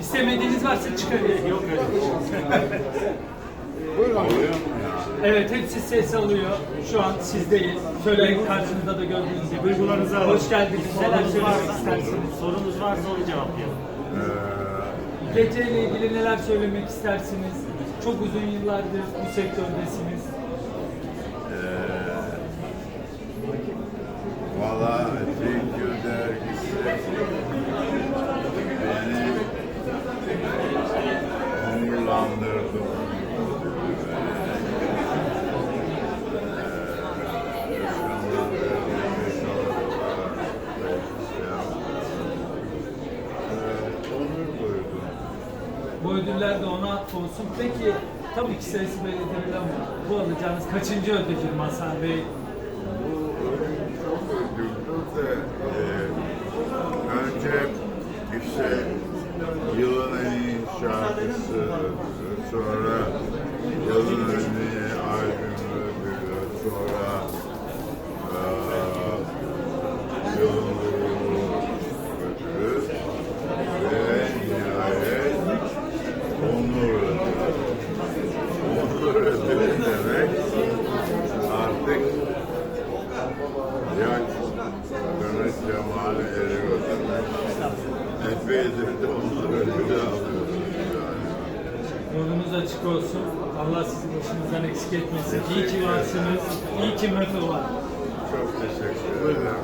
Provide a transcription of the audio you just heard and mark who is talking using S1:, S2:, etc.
S1: İstemediğiniz varsa çıkarın.
S2: Yok öyle bir şey.
S1: Evet hepsi ses alıyor. Şu an sizdeyiz. Şöyle karşınızda da gördüğünüz gibi.
S2: Duygularınızı alalım.
S1: Hoş geldiniz. Neler söylemek istersiniz?
S2: sorunuz varsa onu cevaplayalım.
S1: Geceyle ilgili neler söylemek istersiniz? Çok uzun yıllardır bu sektördesiniz.
S3: Valla
S1: Bu ödüller de ona olsun. Peki tabii ki sayısı değil ama bu alacağınız kaçıncı ödül Mazhar Bey?
S3: Çok ödüllü de e, önce işte yılın en iyi şarkısı, sonra yaş Mehmet ele götürmek. Epeydir de onur ödülü alıyoruz.
S1: Yolunuz açık olsun. Allah sizi başımızdan eksik etmesin. İyi ki varsınız. İyi ki Meto var.
S3: Çok teşekkür ederim.